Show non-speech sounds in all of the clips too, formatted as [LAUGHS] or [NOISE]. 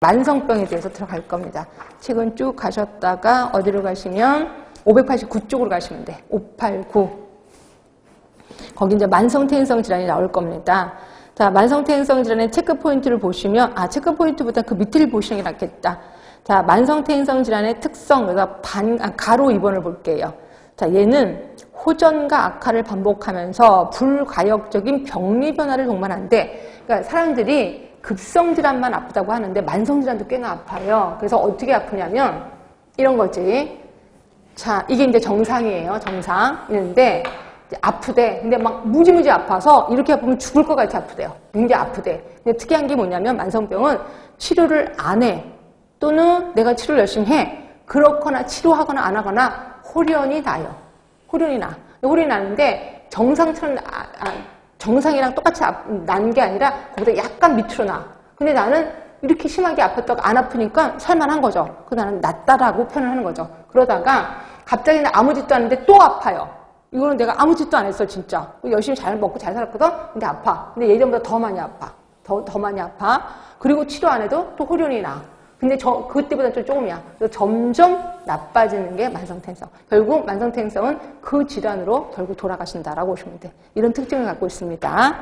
만성병에 대해서 들어갈 겁니다. 책은 쭉 가셨다가 어디로 가시면 589쪽으로 가시면 돼. 589. 거기 이제 만성 퇴행성 질환이 나올 겁니다. 자, 만성 퇴행성 질환의 체크 포인트를 보시면, 아, 체크 포인트보다 그 밑을 보시는 게 낫겠다. 자, 만성 퇴행성 질환의 특성, 그래서 반, 아, 가로 2번을 볼게요. 자, 얘는 호전과 악화를 반복하면서 불가역적인 병리 변화를 동반한데, 그러니까 사람들이 급성 질환만 아프다고 하는데 만성 질환도 꽤나 아파요. 그래서 어떻게 아프냐면 이런 거지. 자, 이게 이제 정상이에요. 정상. 이런데 아프대. 근데 막 무지무지 아파서 이렇게 아프면 죽을 것 같이 아프대요. 굉장히 아프대. 근데 특이한 게 뭐냐면 만성병은 치료를 안 해. 또는 내가 치료를 열심히 해. 그렇거나 치료하거나 안 하거나 홀연이 나요. 홀연이 나. 홀연이 나는데 정상처럼 아, 아, 정상이랑 똑같이 난 게 아니라 그보다 약간 밑으로 나. 근데 나는 이렇게 심하게 아팠다가 안 아프니까 살만한 거죠. 그 나는 낫다라고 표현을 하는 거죠. 그러다가 갑자기 나 아무 짓도 안 했는데 또 아파요. 이거는 내가 아무 짓도 안 했어, 진짜. 열심히 잘 먹고 잘 살았거든? 근데 아파. 근데 예전보다 더 많이 아파. 더, 더 많이 아파. 그리고 치료 안 해도 또 홀연이 나. 근데 저, 그때보다 좀 조금이야. 그래서 점점 나빠지는 게 만성태행성. 결국 만성태행성은 그 질환으로 결국 돌아가신다라고 보시면 돼. 이런 특징을 갖고 있습니다.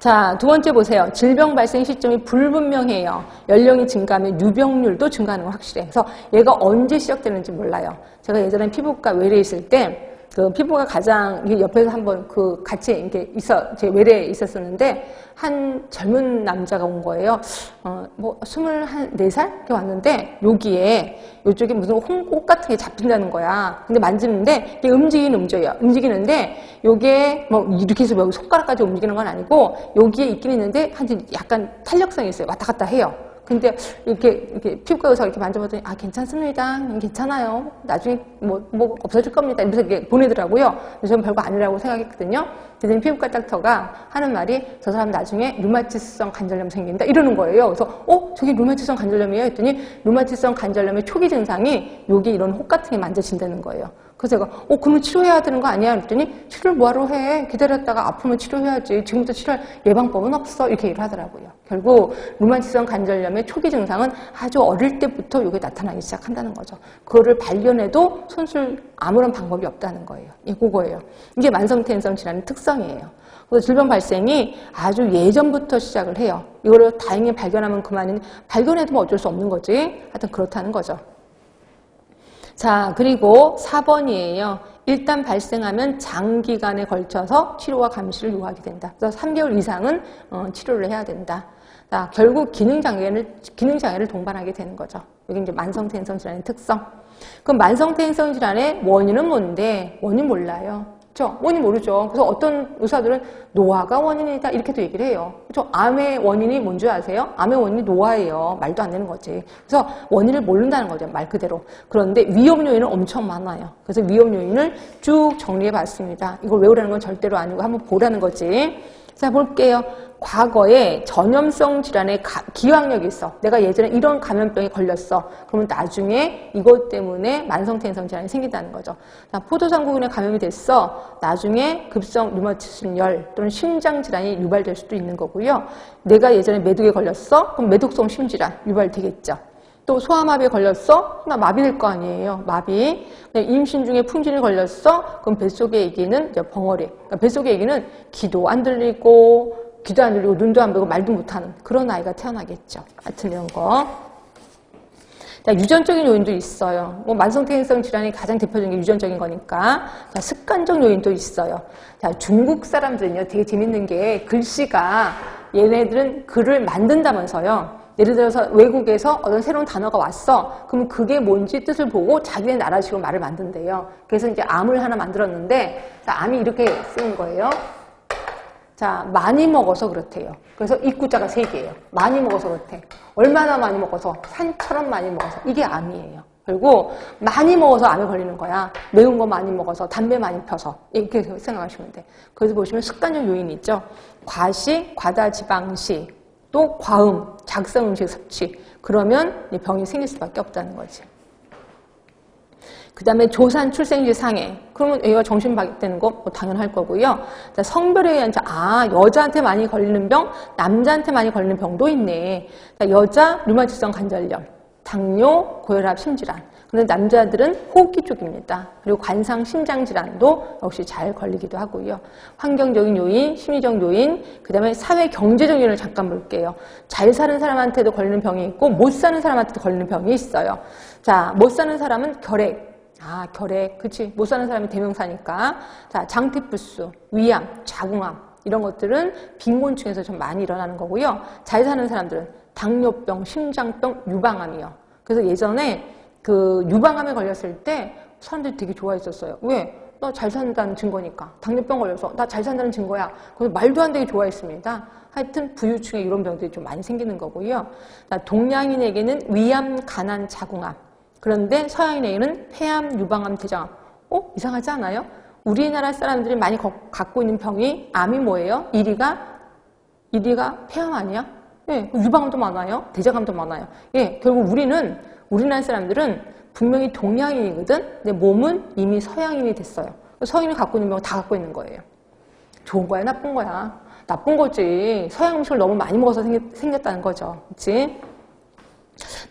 자, 두 번째 보세요. 질병 발생 시점이 불분명해요. 연령이 증가하면 유병률도 증가하는 건 확실해. 그래서 얘가 언제 시작되는지 몰라요. 제가 예전에 피부과 외래에 있을 때, 그 피부가 가장 옆에서 한번 그 같이 이렇게 있어 제 외래에 있었었는데 한 젊은 남자가 온 거예요. 어뭐 스물한 네살 이렇게 왔는데 여기에 이쪽에 무슨 홍꽃 같은 게 잡힌다는 거야. 근데 만지는데 이게 움직이는 움직여요. 움직이는데 요게 뭐 이렇게 해서 여기 손가락까지 움직이는 건 아니고 여기에 있긴 있는데 한 약간 탄력성이 있어요. 왔다 갔다 해요. 근데 이렇게, 이렇게 피부과 의사가 이렇게 만져봤더니, 아, 괜찮습니다. 괜찮아요. 나중에 뭐, 뭐 없어질 겁니다. 이러면서 이렇게 보내더라고요. 근데 저는 별거 아니라고 생각했거든요. 그랬더니 피부과 닥터가 하는 말이 저 사람 나중에 루마티스성 관절염 생긴다. 이러는 거예요. 그래서, 어? 저게 루마티스성 관절염이에요? 했더니 루마티스성 관절염의 초기 증상이 여기 이런 혹 같은 게 만져진다는 거예요. 그래서 제가 어 그러면 치료해야 되는 거 아니야? 그랬더니 치료를 뭐하러 해? 기다렸다가 아프면 치료해야지. 지금부터 치료할 예방법은 없어. 이렇게 얘기를 하더라고요. 결국 루마티성 관절염의 초기 증상은 아주 어릴 때부터 이게 나타나기 시작한다는 거죠. 그거를 발견해도 손쓸 아무런 방법이 없다는 거예요. 이 그거예요. 이게 만성태행성 질환의 특성이에요. 그래서 질병 발생이 아주 예전부터 시작을 해요. 이거를 다행히 발견하면 그만인 발견해도 뭐 어쩔 수 없는 거지. 하여튼 그렇다는 거죠. 자, 그리고 4번이에요. 일단 발생하면 장기간에 걸쳐서 치료와 감시를 요하게 된다. 그래서 3개월 이상은 어, 치료를 해야 된다. 자, 결국 기능장애를, 기능장애를 동반하게 되는 거죠. 여기 이제 만성태행성 질환의 특성. 그럼 만성태행성 질환의 원인은 뭔데? 원인 몰라요. 그렇죠? 원인 모르죠. 그래서 어떤 의사들은 노화가 원인이다 이렇게도 얘기를 해요. 그렇죠? 암의 원인이 뭔지 아세요? 암의 원인이 노화예요. 말도 안 되는 거지. 그래서 원인을 모른다는 거죠. 말 그대로. 그런데 위험 요인은 엄청 많아요. 그래서 위험 요인을 쭉 정리해 봤습니다. 이걸 외우라는 건 절대로 아니고 한번 보라는 거지. 자, 볼게요. 과거에 전염성 질환의 기왕력이 있어. 내가 예전에 이런 감염병에 걸렸어. 그러면 나중에 이것 때문에 만성태행성 질환이 생긴다는 거죠. 자, 포도상구균에 감염이 됐어. 나중에 급성 류마티즘열 또는 심장 질환이 유발될 수도 있는 거고요. 내가 예전에 매독에 걸렸어. 그럼 매독성 심질환 유발되겠죠. 또 소아마비에 걸렸어? 나 마비 될 거 아니에요. 마비. 임신 중에 풍진이 걸렸어? 그럼 뱃속의 아기는 이제 벙어리. 그러니까 뱃속의 아기는 귀도 안 들리고 귀도 안 들리고 눈도 안 보고 말도 못하는 그런 아이가 태어나겠죠. 하여튼 이런 거. 자, 유전적인 요인도 있어요. 뭐 만성태행성 질환이 가장 대표적인 게 유전적인 거니까. 자, 습관적 요인도 있어요. 자, 중국 사람들은요, 되게 재밌는 게 글씨가 얘네들은 글을 만든다면서요. 예를 들어서 외국에서 어떤 새로운 단어가 왔어. 그럼 그게 뭔지 뜻을 보고 자기네 나라식으로 말을 만든대요. 그래서 이제 암을 하나 만들었는데, 자, 암이 이렇게 쓰는 거예요. 자, 많이 먹어서 그렇대요. 그래서 입구자가 세 개예요. 많이 먹어서 그렇대. 얼마나 많이 먹어서? 산처럼 많이 먹어서. 이게 암이에요. 그리고 많이 먹어서 암에 걸리는 거야. 매운 거 많이 먹어서, 담배 많이 펴서. 이렇게 생각하시면 돼. 그래서 보시면 습관적 요인이 있죠. 과식, 과다지방식, 또 과음, 작성 음식 섭취. 그러면 병이 생길 수밖에 없다는 거지. 그 다음에 조산 출생지 상해. 그러면 애가 정신 박되는 거 뭐 당연할 거고요. 자, 성별에 의한 자, 아, 여자한테 많이 걸리는 병, 남자한테 많이 걸리는 병도 있네. 자, 여자 류마티성 관절염, 당뇨, 고혈압, 심질환. 근데 남자들은 호흡기 쪽입니다. 그리고 관상 심장 질환도 역시 잘 걸리기도 하고요. 환경적인 요인, 심리적 요인, 그다음에 사회 경제적 요인을 잠깐 볼게요. 잘 사는 사람한테도 걸리는 병이 있고 못 사는 사람한테도 걸리는 병이 있어요. 자, 못 사는 사람은 결핵, 아, 결핵. 그치. 못 사는 사람이 대명사니까. 자, 장티푸스, 위암, 자궁암. 이런 것들은 빈곤층에서 좀 많이 일어나는 거고요. 잘 사는 사람들은 당뇨병, 심장병, 유방암이요. 그래서 예전에 그 유방암에 걸렸을 때 사람들이 되게 좋아했었어요. 왜? 너잘 산다는 증거니까. 당뇨병 걸려서 나 잘 산다는 증거야. 그래서 말도 안 되게 좋아했습니다. 하여튼 부유층에 이런 병들이 좀 많이 생기는 거고요. 자, 동양인에게는 위암, 간암, 자궁암. 그런데 서양인에게는 폐암, 유방암, 대장암. 어? 이상하지 않아요? 우리나라 사람들이 많이 거, 갖고 있는 병이 암이 뭐예요? 1위가 1위가 폐암 아니야? 예, 유방암도 많아요. 대장암도 많아요. 예, 결국 우리는 우리나라 사람들은 분명히 동양인이거든. 근데 몸은 이미 서양인이 됐어요. 서양인이 갖고 있는 병다 갖고 있는 거예요. 좋은 거야, 나쁜 거야? 나쁜 거지. 서양 음식을 너무 많이 먹어서 생겼, 다는 거죠. 그렇지?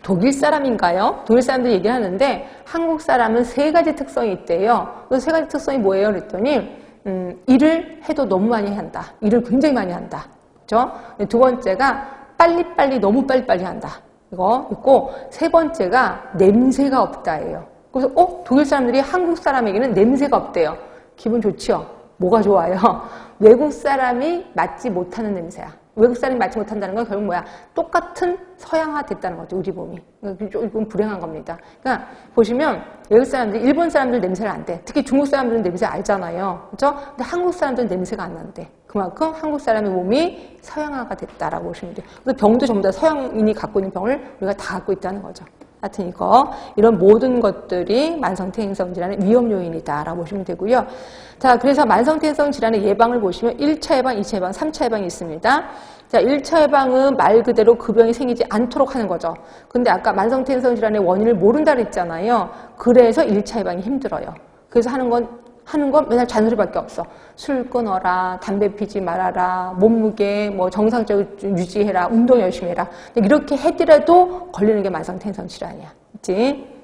독일 사람인가요? 독일 사람들이 얘기를 하는데 한국 사람은 세 가지 특성이 있대요. 그 세 가지 특성이 뭐예요? 그랬더니 음, 일을 해도 너무 많이 한다. 일을 굉장히 많이 한다. 그렇죠? 두 번째가 빨리빨리 너무 빨리빨리 한다. 이거 있고 세 번째가 냄새가 없다예요. 그래서 어 독일 사람들이 한국 사람에게는 냄새가 없대요. 기분 좋지요? 뭐가 좋아요? [LAUGHS] 외국 사람이 맡지 못하는 냄새야. 외국 사람이 맡지 못한다는 건 결국 뭐야? 똑같은 서양화 됐다는 거죠, 우리 몸이. 그러니까 조금 불행한 겁니다. 그러니까 보시면 외국 사람들, 일본 사람들 냄새를 안 돼. 특히 중국 사람들은 냄새 알잖아요. 그죠? 근데 한국 사람들은 냄새가 안 난대. 그만큼 한국 사람의 몸이 서양화가 됐다라고 보시면 돼요. 그래서 병도 전부 다 서양인이 갖고 있는 병을 우리가 다 갖고 있다는 거죠. 하여튼 이거 이런 모든 것들이 만성퇴행성 질환의 위험 요인이다라고 보시면 되고요. 자, 그래서 만성퇴행성 질환의 예방을 보시면 1차 예방, 2차 예방, 3차 예방이 있습니다. 자, 1차 예방은 말 그대로 그 병이 생기지 않도록 하는 거죠. 근데 아까 만성퇴행성 질환의 원인을 모른다 그랬잖아요. 그래서 1차 예방이 힘들어요. 그래서 하는 건 하는 건 맨날 잔소리밖에 없어. 술 끊어라, 담배 피지 말아라, 몸무게 뭐 정상적으로 유지해라, 운동 열심히 해라. 이렇게 해더라도 걸리는 게 만성텐성 질환이야. 그치?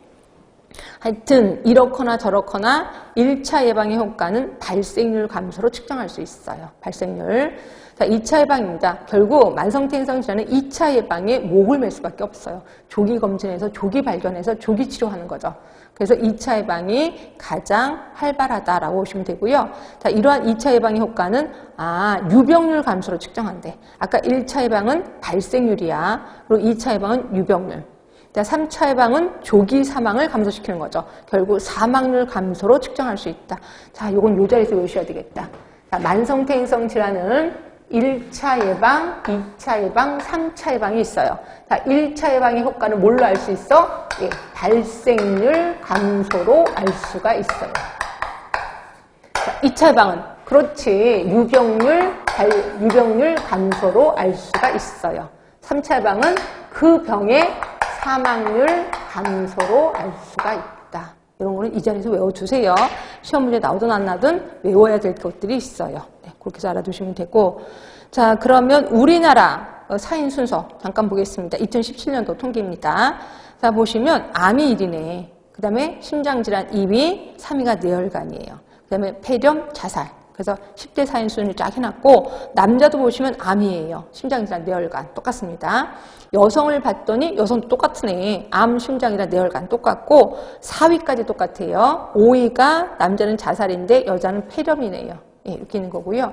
하여튼 이렇거나 저렇거나 1차 예방의 효과는 발생률 감소로 측정할 수 있어요. 발생률. 자, 2차 예방입니다. 결국 만성태행성 질환은 2차 예방에 목을 맬 수밖에 없어요. 조기 검진해서 조기 발견해서 조기 치료하는 거죠. 그래서 2차 예방이 가장 활발하다라고 보시면 되고요. 자, 이러한 2차 예방의 효과는 아, 유병률 감소로 측정한대. 아까 1차 예방은 발생률이야. 그리고 2차 예방은 유병률. 자, 3차 예방은 조기 사망을 감소시키는 거죠. 결국 사망률 감소로 측정할 수 있다. 자, 요건 요 자리에서 외우셔야 되겠다. 자, 만성 퇴행성 질환은 1차 예방, 2차 예방, 3차 예방이 있어요. 자, 1차 예방의 효과는 뭘로 알 수 있어? 예, 발생률 감소로 알 수가 있어요. 자, 2차 예방은 그렇지. 유병률, 발, 유병률 감소로 알 수가 있어요. 3차 예방은 그 병의 사망률 감소로 알 수가 있다. 이런 거는 이 자리에서 외워주세요. 시험 문제 나오든 안 나든 외워야 될 것들이 있어요. 그렇게 해서 알아두시면 되고 자 그러면 우리나라 어, 사인 순서 잠깐 보겠습니다. 2017년도 통계입니다. 자 보시면 암이 1위네. 그 다음에 심장질환 2위, 3위가 뇌혈관이에요. 그 다음에 폐렴, 자살. 그래서 10대 사인 순위를 쫙 해놨고 남자도 보시면 암이에요. 심장질환, 뇌혈관 똑같습니다. 여성을 봤더니 여성도 똑같으네. 암, 심장이랑 뇌혈관 똑같고 4위까지 똑같아요. 5위가 남자는 자살인데 여자는 폐렴이네요. 예, 이렇게 있는 거고요.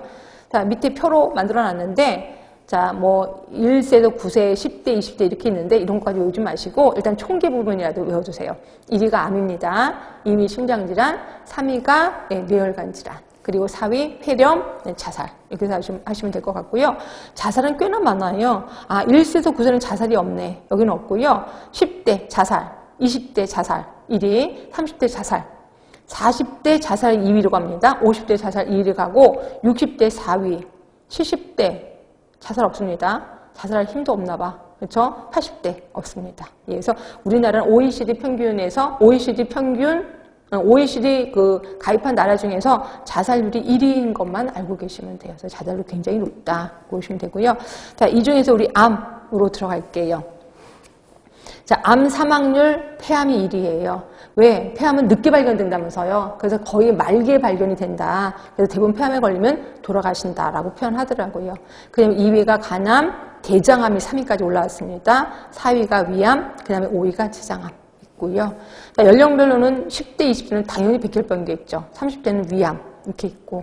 자, 밑에 표로 만들어 놨는데, 자, 뭐, 1세도 9세, 10대, 20대 이렇게 있는데, 이런 것까지 외우지 마시고, 일단 총계 부분이라도 외워주세요. 1위가 암입니다. 2위 심장질환, 3위가 예, 뇌혈관 질환. 그리고 4위 폐렴, 네, 자살. 이렇게 하시면, 하시면 될 것 같고요. 자살은 꽤나 많아요. 아, 1세에서 9세는 자살이 없네. 여기는 없고요. 10대 자살, 20대 자살, 1위, 30대 자살, 40대 자살 2위로 갑니다. 50대 자살 2위로 가고 60대 4위, 70대 자살 없습니다. 자살할 힘도 없나 봐. 그렇죠? 80대 없습니다. 예, 그래서 우리나라는 OECD 평균에서 OECD 평균 어, OECD 그 가입한 나라 중에서 자살률이 1위인 것만 알고 계시면 돼요. 그래서 자살률 굉장히 높다 보시면 되고요. 자, 이 중에서 우리 암으로 들어갈게요. 자, 암 사망률 폐암이 1위예요. 왜? 폐암은 늦게 발견된다면서요. 그래서 거의 말기에 발견이 된다. 그래서 대부분 폐암에 걸리면 돌아가신다라고 표현하더라고요. 그다음에 2위가 간암, 대장암이 3위까지 올라왔습니다. 4위가 위암, 그다음에 5위가 지장암 있고요. 자, 연령별로는 10대, 20대는 당연히 백혈병이겠죠. 30대는 위암 이렇게 있고.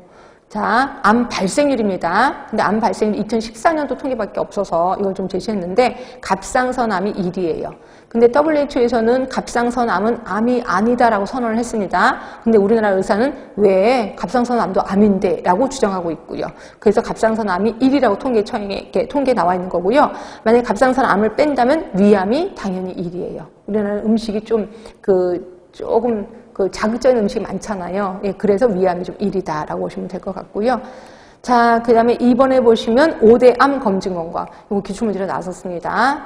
자, 암 발생률입니다. 근데 암 발생률 2014년도 통계밖에 없어서 이걸 좀 제시했는데 갑상선암이 1위예요. 근데 WHO에서는 갑상선암은 암이 아니다라고 선언을 했습니다. 근데 우리나라 의사는 왜 갑상선암도 암인데 라고 주장하고 있고요. 그래서 갑상선암이 1위라고 통계청에 통계 나와 있는 거고요. 만약에 갑상선암을 뺀다면 위암이 당연히 1위예요. 우리나라는 음식이 좀 그 조금 그 자극적인 음식이 많잖아요. 예, 그래서 위암이 좀 1위다라고 보시면 될 것 같고요. 자, 그 다음에 이번에 보시면 5대 암 검증원과 이거 기출문제로 나섰습니다.